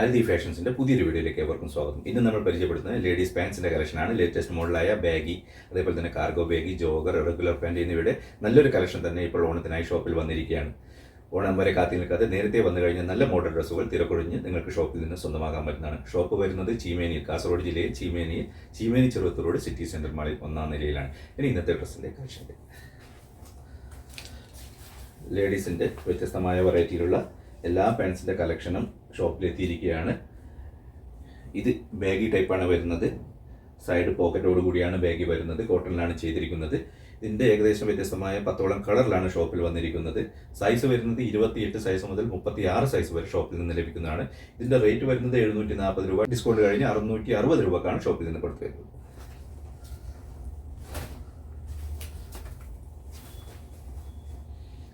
Aldi ഫാഷൻസിന്റെ പുതിയൊരു വീഡിയോയിലേക്ക് ഏവർക്കും സ്വാഗതം. ഇന്ന് നമ്മൾ പരിചയപ്പെടുത്തുന്നത് ലേഡീസ് പാൻസിന്റെ കളക്ഷനാണ് ലേറ്റസ്റ്റ് മോഡലായ ബാഗി അതേപോലെ തന്നെ cargo baggy jogger regular pant എന്നിവയുടെ നല്ലൊരു കളക്ഷൻ തന്നെ ഇപ്പോൾ ഓണത്തിനായി ഷോപ്പിൽ വന്നിരിക്കുകയാണ്. ഓണം വരെ കാത്തി നിൽക്കാതെ നേരത്തെ വന്നു കഴിഞ്ഞ നല്ല മോഡൽ ഡ്രസ്സുകൾ തിരക്കൊഴിഞ്ഞ് നിങ്ങൾക്ക് ഷോപ്പിൽ നിന്ന് സ്വന്തമാക്കാൻ പറ്റുന്നതാണ്. ഷോപ്പ് വരുന്നത് ചീമേനിയിൽ കാസർഗോഡ് ജില്ലയിൽ ചീമേനിയിൽ Cheemeni Cheruvathur road city centre മാളിൽ ഒന്നാം നിലയിലാണ്. ഇനി ഇന്നത്തെ ഡ്രസ്സിന്റെ കളക്ഷൻ ലേഡീസിന്റെ വ്യത്യസ്തമായ വെറൈറ്റിയിലുള്ള എല്ലാ പാൻസിന്റെ കളക്ഷനും ഷോപ്പിൽ എത്തിയിരിക്കുകയാണ് ഇത് ബാഗി ടൈപ്പാണ് വരുന്നത്. സൈഡ് പോക്കറ്റോട് കൂടിയാണ് ബാഗി വരുന്നത്. കോട്ടണിലാണ് ചെയ്തിരിക്കുന്നത്. ഇതിന്റെ ഏകദേശം വ്യത്യസ്തമായ പത്തോളം കളറിലാണ് ഷോപ്പിൽ വന്നിരിക്കുന്നത്. സൈസ് വരുന്നത് ഇരുപത്തിയെട്ട് സൈസ് മുതൽ മുപ്പത്തി ആറ് സൈസ് വരെ ഷോപ്പിൽ നിന്ന് ലഭിക്കുന്നതാണ്. ഇതിന്റെ റേറ്റ് വരുന്നത് എഴുന്നൂറ്റി നാൽപ്പത് രൂപ. ഡിസ്കൗണ്ട് കഴിഞ്ഞ് അറുന്നൂറ്റി അറുപത് രൂപക്കാണ് ഷോപ്പിൽ നിന്ന് കൊടുത്തു വരുന്നത്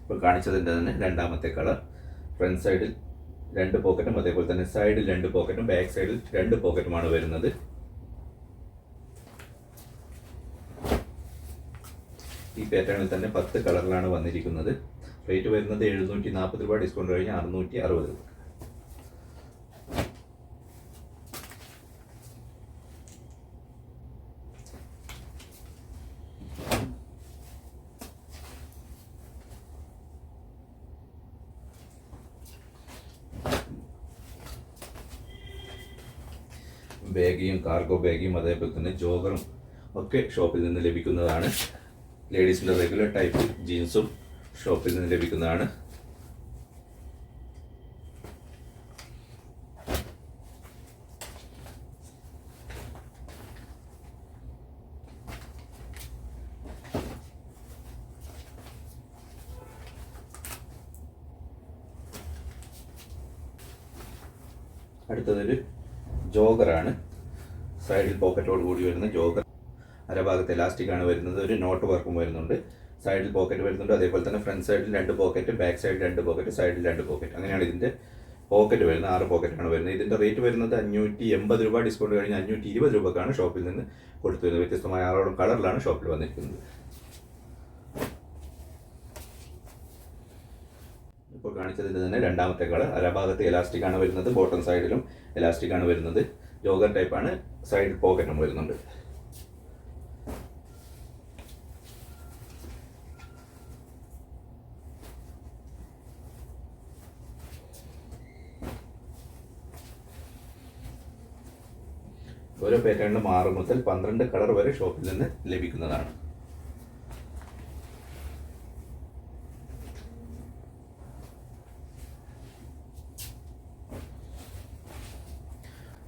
ഇപ്പോൾ കാണിച്ചതിന്റെ തന്നെ രണ്ടാമത്തെ കളർ. ഫ്രണ്ട് സൈഡിൽ രണ്ട് പോക്കറ്റും അതേപോലെ തന്നെ സൈഡിൽ രണ്ട് പോക്കറ്റും ബാക്ക് സൈഡിൽ രണ്ട് പോക്കറ്റുമാണ് വരുന്നത്. ഈ പാറ്റേണിൽ തന്നെ പത്ത് കളറിലാണ് വന്നിരിക്കുന്നത്. റേറ്റ് വരുന്നത് എഴുന്നൂറ്റി നാൽപ്പത് രൂപ ഡിസ്കൗണ്ട് കഴിഞ്ഞ് അറുന്നൂറ്റി അറുപത് ബാഗിയും കാർഗോ ബാഗിയും അതേപോലെ തന്നെ ജോഗറും ഒക്കെ ഷോപ്പിൽ നിന്ന് ലഭിക്കുന്നതാണ്. ലേഡീസിന്റെ റെഗുലർ ടൈപ്പ് ജീൻസും ഷോപ്പിൽ നിന്ന് ലഭിക്കുന്നതാണ്. അടുത്തതൊരു ജോഗറാണ്. സൈഡിൽ പോക്കറ്റോട് കൂടി വരുന്ന ജോഗർ. അരഭാഗത്ത് ഇലാസ്റ്റിക് ആണ് വരുന്നത്. ഒരു നോട്ട് വർക്കും വരുന്നുണ്ട്. സൈഡിൽ പോക്കറ്റ് വരുന്നുണ്ട്. അതേപോലെ തന്നെ ഫ്രണ്ട് സൈഡിൽ രണ്ട് പോക്കറ്റ് ബാക്ക് സൈഡിൽ രണ്ട് പോക്കറ്റ് സൈഡിൽ രണ്ട് പോക്കറ്റ് അങ്ങനെയാണ് ഇതിന്റെ പോക്കറ്റ് വരുന്നത്. ആറ് പോക്കറ്റാണ് വരുന്നത്. ഇതിന്റെ റേറ്റ് വരുന്നത് അഞ്ഞൂറ്റി എൺപത് രൂപ. ഡിസ്കൗണ്ട് കഴിഞ്ഞ് അഞ്ഞൂറ്റി ഇരുപത് രൂപക്കാണ് ഷോപ്പിൽ നിന്ന് കൊടുത്തു വരുന്നത്. വ്യത്യസ്തമായ ആറോളം കളറിലാണ് ഷോപ്പിൽ വന്നിരിക്കുന്നത്. ഇപ്പോൾ കാണിച്ചതിന്റെ തന്നെ രണ്ടാമത്തെ കളർ. അരഭാഗത്ത് എലാസ്റ്റിക് ആണ് വരുന്നത് ബോട്ടം സൈഡിലും എലാസ്റ്റിക് ആണ് വരുന്നത്. ജോഗർ ടൈപ്പാണ് സൈഡ് പോക്കറ്റും വരുന്നുണ്ട്. ഓരോ പാറ്റേണിലും ആറ് മുതൽ പന്ത്രണ്ട് കളർ വരെ ഷോപ്പിൽ നിന്ന് ലഭിക്കുന്നതാണ്.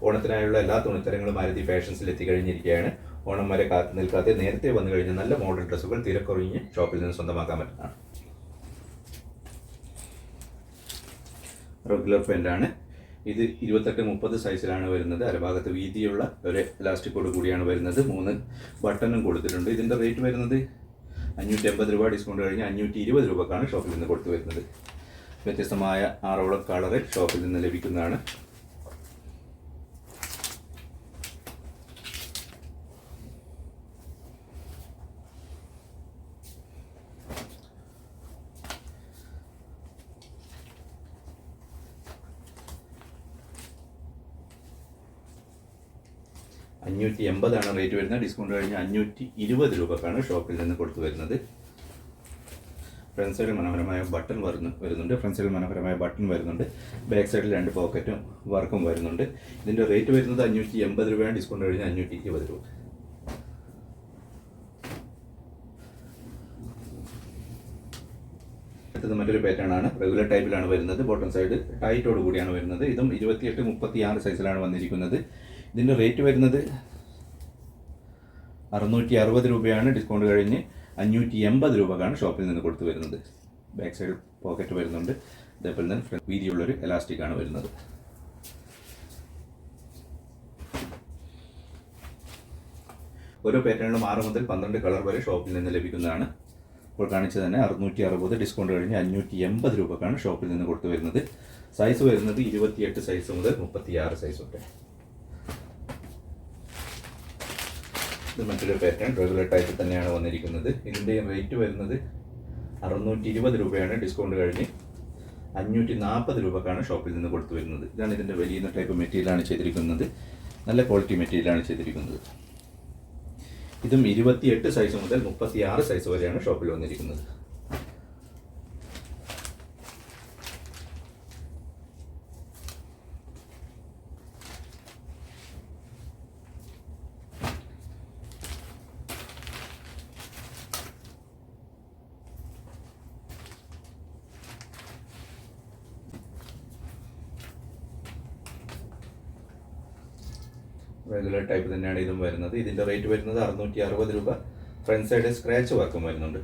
ഓണത്തിനായുള്ള എല്ലാ തുണിത്തരങ്ങളും ആരതി ഫാഷൻസിൽ എത്തിക്കഴിഞ്ഞിരിക്കുകയാണ്. ഓണം വരെ കാത്തു നിൽക്കാതെ നേരത്തെ വന്നു കഴിഞ്ഞ നല്ല മോഡൽ ഡ്രസ്സുകൾ തിരക്കുറഞ്ഞ് ഷോപ്പിൽ നിന്ന് സ്വന്തമാക്കാൻ പറ്റുന്നതാണ്. റെഗുലർ പെന്റാണ് ഇത് ഇരുപത്തെട്ട് മുപ്പത് സൈസിലാണ് വരുന്നത്. അരഭാഗത്ത് വീതിയുള്ള ഒരു ഇലാസ്റ്റിക്കോട് കൂടിയാണ് വരുന്നത്. മൂന്ന് ബട്ടണും കൊടുത്തിട്ടുണ്ട്. ഇതിന്റെ റേറ്റ് വരുന്നത് അഞ്ഞൂറ്റി അമ്പത് രൂപ. ഡിസ്കൗണ്ട് കഴിഞ്ഞ് അഞ്ഞൂറ്റി ഇരുപത് രൂപക്കാണ് ഷോപ്പിൽ നിന്ന് കൊടുത്തു വരുന്നത്. വ്യത്യസ്തമായ ആറോളം കളറ് ഷോപ്പിൽ നിന്ന് ലഭിക്കുന്നതാണ്. അഞ്ഞൂറ്റി എൺപതാണ് റേറ്റ് വരുന്നത്. ഡിസ്കൗണ്ട് കഴിഞ്ഞ് അഞ്ഞൂറ്റി ഇരുപത് രൂപക്കാണ് ഷോപ്പിൽ നിന്ന് കൊടുത്തു വരുന്നത്. ഫ്രണ്ട് സൈഡിൽ മനോഹരമായ ബട്ടൺ വരുന്നു വരുന്നുണ്ട്. ഫ്രണ്ട് സൈഡിൽ മനോഹരമായ ബട്ടൺ വരുന്നുണ്ട്. ബാക്ക് സൈഡിൽ രണ്ട് പോക്കറ്റും വർക്കും വരുന്നുണ്ട്. ഇതിന്റെ റേറ്റ് വരുന്നത് അഞ്ഞൂറ്റി എൺപത് രൂപയാണ്. ഡിസ്കൗണ്ട് കഴിഞ്ഞാൽ അഞ്ഞൂറ്റി ഇരുപത് രൂപ. അടുത്തത് മറ്റൊരു പാറ്റേൺ ആണ്. റെഗുലർ ടൈപ്പിലാണ് വരുന്നത്. ബോട്ടം സൈഡ് ടൈറ്റോട് കൂടിയാണ് വരുന്നത്. ഇതും ഇരുപത്തിയെട്ട് മുപ്പത്തി ആറ് സൈസിലാണ് വന്നിരിക്കുന്നത്. ഇതിന്റെ റേറ്റ് വരുന്നത് അറുന്നൂറ്റി അറുപത് രൂപയാണ്. ഡിസ്കൗണ്ട് കഴിഞ്ഞ് അഞ്ഞൂറ്റി എൺപത് രൂപക്കാണ് ഷോപ്പിൽ നിന്ന് കൊടുത്തു വരുന്നത്. ബാക്ക് സൈഡ് പോക്കറ്റ് വരുന്നുണ്ട്. അതേപോലെ തന്നെ ഫ്രണ്ട് വീതിയുള്ളൊരു ആണ് വരുന്നത്. ഓരോ പാറ്റേണിലും ആറ് മുതൽ പന്ത്രണ്ട് കളർ വരെ ഷോപ്പിൽ നിന്ന് ലഭിക്കുന്നതാണ്. ഇപ്പോൾ കാണിച്ചത് തന്നെ അറുന്നൂറ്റി അറുപത് ഡിസ്കൗണ്ട് കഴിഞ്ഞ് അഞ്ഞൂറ്റി എൺപത് രൂപക്കാണ് ഷോപ്പിൽ നിന്ന് കൊടുത്തു വരുന്നത്. സൈസ് വരുന്നത് ഇരുപത്തിയെട്ട് സൈസ് മുതൽ മുപ്പത്തിയാറ് സൈസ് വരെ. ഇത് മറ്റൊരു പാറ്റേൺ റെഗുലർ ടൈപ്പ് തന്നെയാണ് വന്നിരിക്കുന്നത്. ഇതിന്റെ റേറ്റ് വരുന്നത് അറുന്നൂറ്റി ഇരുപത് രൂപയാണ് ഡിസ്കൗണ്ട് കഴിഞ്ഞ് അഞ്ഞൂറ്റി നാൽപ്പത് രൂപക്കാണ് ഷോപ്പിൽ നിന്ന് കൊടുത്തു വരുന്നത്. ഇതാണ് ഇതിന്റെ വലിയ ടൈപ്പ് മെറ്റീരിയലാണ് ചെയ്തിരിക്കുന്നത്. നല്ല ക്വാളിറ്റി മെറ്റീരിയലാണ് ചെയ്തിരിക്കുന്നത്. ഇതും ഇരുപത്തിയെട്ട് സൈസ് മുതൽ മുപ്പത്തി ആറ് സൈസ് വരെയാണ് ഷോപ്പിൽ വന്നിരിക്കുന്നത്. റെഗുലർ ടൈപ്പ് തന്നെയാണ് ഇതും വരുന്നത്. ഇതിന്റെ റേറ്റ് വരുന്നത് അറുന്നൂറ്റി അറുപത് രൂപ ഫ്രണ്ട് സൈഡ് സ്ക്രാച്ച് വർക്കും വരുന്നുണ്ട്.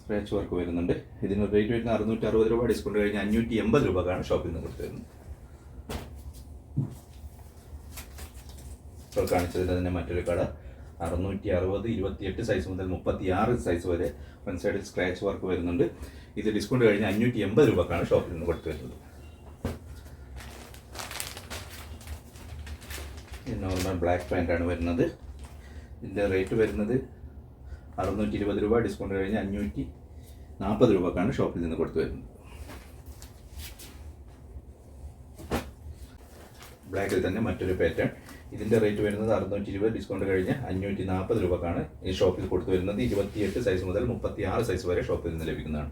സ്ക്രാച്ച് വർക്ക് വരുന്നുണ്ട്. ഇതിന് റേറ്റ് വരുന്ന അറുന്നൂറ്റി അറുപത് രൂപ ഡിസ്കൗണ്ട് കഴിഞ്ഞ് അഞ്ഞൂറ്റി എൺപത് രൂപക്കാണ് ഷോപ്പിൽ നിന്ന് കൊടുത്തിരുന്നത്. ഇപ്പോൾ കാണിച്ചത് തന്നെ മറ്റൊരു കട അറുന്നൂറ്റി അറുപത് ഇരുപത്തിയെട്ട് സൈസ് മുതൽ മുപ്പത്തി ആറ് സൈസ് വരെ ഫ്രണ്ട് സൈഡിൽ സ്ക്രാച്ച് വർക്ക് വരുന്നുണ്ട്. ഇത് ഡിസ്കൗണ്ട് കഴിഞ്ഞ് അഞ്ഞൂറ്റി എൺപത് രൂപക്കാണ് ഷോപ്പിൽ നിന്ന് കൊടുത്തു വരുന്നത് നോർമൽ ബ്ലാക്ക് പാന്റാണ് വരുന്നത്. ഇതിന്റെ റേറ്റ് വരുന്നത് അറുന്നൂറ്റി ഇരുപത് രൂപ ഡിസ്കൗണ്ട് കഴിഞ്ഞ് അഞ്ഞൂറ്റി നാൽപ്പത് രൂപക്കാണ് ഷോപ്പിൽ നിന്ന് കൊടുത്തു വരുന്നത്. ബ്ലാക്കിൽ തന്നെ മറ്റൊരു പാറ്റേൺ ഇതിന്റെ റേറ്റ് വരുന്നത് അറുന്നൂറ്റി ഇരുപത് ഡിസ്കൗണ്ട് കഴിഞ്ഞ് അഞ്ഞൂറ്റി നാൽപ്പത് രൂപക്കാണ് ഈ ഷോപ്പിൽ കൊടുത്തു വരുന്നത്. ഇരുപത്തിയെട്ട് സൈസ് മുതൽ മുപ്പത്തി ആറ് സൈസ് വരെ ഷോപ്പിൽ നിന്ന് ലഭിക്കുന്നതാണ്.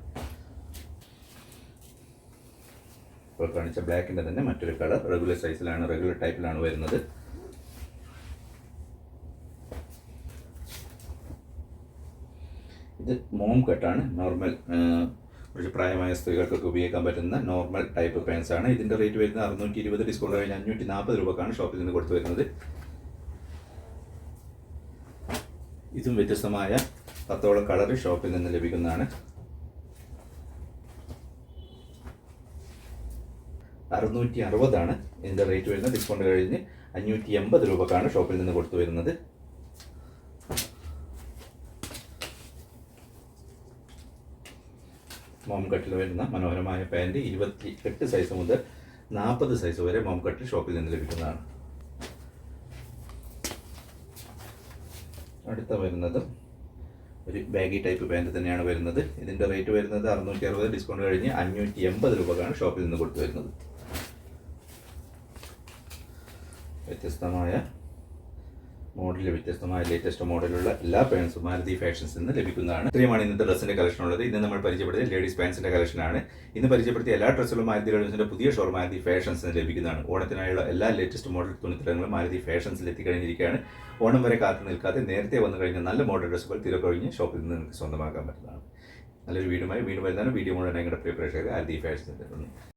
ഇപ്പോൾ കാണിച്ച ബ്ലാക്കിന്റെ തന്നെ മറ്റൊരു കളർ റെഗുലർ സൈസിലാണ് റെഗുലർ ടൈപ്പിലാണ് വരുന്നത്. മോം കട്ടാണ് നോർമൽ കുറച്ച് പ്രായമായ സ്ത്രീകൾക്കൊക്കെ ഉപയോഗിക്കാൻ പറ്റുന്ന നോർമൽ ടൈപ്പ് പാൻസ് ആണ്. ഇതിന്റെ റേറ്റ് വരുന്നത് അറുന്നൂറ്റി ഇരുപത് ഡിസ്കൗണ്ട് കഴിഞ്ഞ് അഞ്ഞൂറ്റി നാൽപ്പത് രൂപക്കാണ് ഷോപ്പിൽ നിന്ന് കൊടുത്തു വരുന്നത്. ഇതും വ്യത്യസ്തമായ പത്തോളം കളർ ഷോപ്പിൽ നിന്ന് ലഭിക്കുന്നതാണ്. അറുന്നൂറ്റി അറുപതാണ് ഇതിന്റെ റേറ്റ് വരുന്നത്. ഡിസ്കൗണ്ട് കഴിഞ്ഞ് അഞ്ഞൂറ്റി എൺപത് രൂപക്കാണ് ഷോപ്പിൽ നിന്ന് കൊടുത്തു വരുന്നത്. മോം കട്ടിൽ വരുന്ന മനോഹരമായ പാന്റ് ഇരുപത്തി എട്ട് സൈസ് മുതൽ നാൽപ്പത് സൈസ് വരെ മോം കട്ടിൽ ഷോപ്പിൽ നിന്ന് ലഭിക്കുന്നതാണ്. അടുത്ത വരുന്നത് ഒരു ബാഗി ടൈപ്പ് പാന്റ് തന്നെയാണ് വരുന്നത്. ഇതിന്റെ റേറ്റ് വരുന്നത് അറുന്നൂറ്റി അറുപത് ഡിസ്കൗണ്ട് കഴിഞ്ഞ് അഞ്ഞൂറ്റി എൺപത് രൂപക്കാണ് ഷോപ്പിൽ നിന്ന് കൊടുത്തു വരുന്നത്. വ്യത്യസ്തമായ മോഡലിൽ വ്യത്യസ്തമായ ലേറ്റസ്റ്റ് മോഡലുള്ള എല്ലാ പാൻസും മാരുതി ഫാഷൻസ് നിന്ന് ലഭിക്കുന്നതാണ്. ഇത്രയുമാണ് ഇന്നത്തെ ഡ്രസ്സിന്റെ കളക്ഷൻ ഉള്ളത്. ഇന്ന് നമ്മൾ പരിചയപ്പെടുത്തിയ ലേഡീസ് പാൻസിന്റെ കളക്ഷനാണ് ഇന്ന് പരിചയപ്പെടുത്തിയ എല്ലാ ഡ്രസ്സുകളും മാരുതി കളക്ഷന്റെ പുതിയ ഷോർ മാരുതി ഫാഷൻസിന് ലഭിക്കുന്നതാണ്. ഓണത്തിനായുള്ള എല്ലാ ലേറ്റസ്റ്റ് മോഡൽ തുണിത്തരങ്ങളും മാരുതി ഫാഷൻസിൽ എത്തിക്കഴിഞ്ഞിരിക്കുകയാണ്. ഓണം വരെ കാത്തു നിൽക്കാതെ നേരത്തെ വന്നു കഴിഞ്ഞാൽ നല്ല മോഡൽ ഡ്രസ്സുകൾ തിരക്കൊഴിഞ്ഞ് ഷോപ്പിൽ നിന്ന് നിങ്ങൾക്ക് സ്വന്തമാക്കാൻ പറ്റുന്നതാണ്. നല്ലൊരു വീടുമായി വീണ്ടും വരുന്നതാണ്. വീഡിയോ മുഴുവൻ ഞങ്ങളുടെ പ്രിയ പ്രേക്ഷകർ ഫാഷൻസ് ഫാഷൻസിൽ